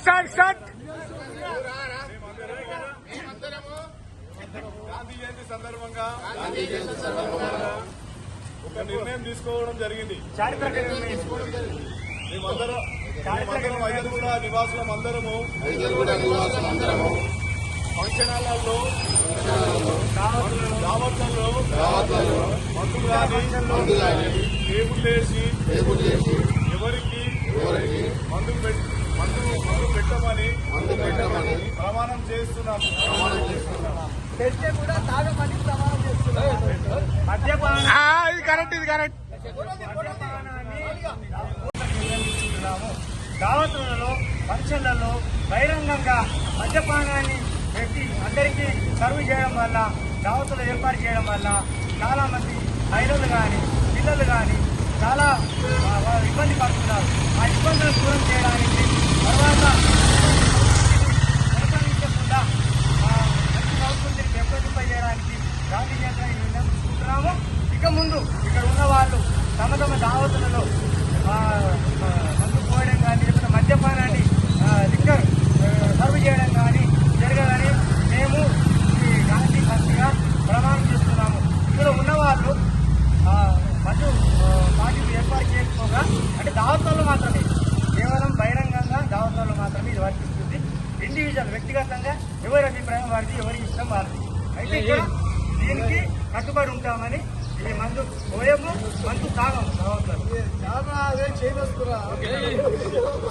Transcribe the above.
Start start Gandhi జయంతి సందర్భంగా ఒక నిర్ణయం తీసుకోవడం జరిగింది. మేమందరం మేమందరం నివాసులం అందరము. ఫంక్షన్ హాల్లో దావత్లలో మందులు కానీ టేబుల్ వేసి ఎవరికి మందు పెట్- మందు మందు పెట్టమని ప్రమాణం చేస్తున్నాము. తెస్తే కూడా తాగమని ప్రమాణం ఇది కరెక్ట్ ఇది కరెక్ట్. దావతులలో ఫంక్షన్లలో బహిరంగంగా మద్యపానాన్ని పెట్టి అందరికీ సర్వ్ చేయడం వల్ల దావతులు ఏర్పాటు చేయడం వల్ల చాలా మంది మహిళలు కానీ పిల్లలు కానీ చాలా ఇబ్బంది పడుతున్నారు. చేయడానికి గాంధీ జయంతి నిర్ణయం ఇక ముందు ఇక్కడ ఉన్న వాళ్ళు తమ తమ దావతులలో మందు పోయడం కానీ లేకపోతే మద్యపానాన్ని లిక్కర్ సర్వ్ చేయడం కానీ జరగదని మేము ఈ గాంధీ పత్రిగా ప్రమాణం చేస్తున్నాము. ఇక్కడ ఉన్న వాళ్ళు ఆ, పార్టీలు ఏర్పాటు చేసుకోగా అంటే దావతాల్లో మాత్రమే కేవలం బహిరంగంగా దావతాల్లో మాత్రమే ఇది వర్తిస్తుంది. ఇండివిజువల్ వ్యక్తిగతంగా ఎవరి అభిప్రాయం వారిది ఎవరి ఇష్టం వారిది. అయితే ఇక్కడ దీనికి కట్టుబడి ఉంటామని ఈ మందు పోయము మందు దావతాలు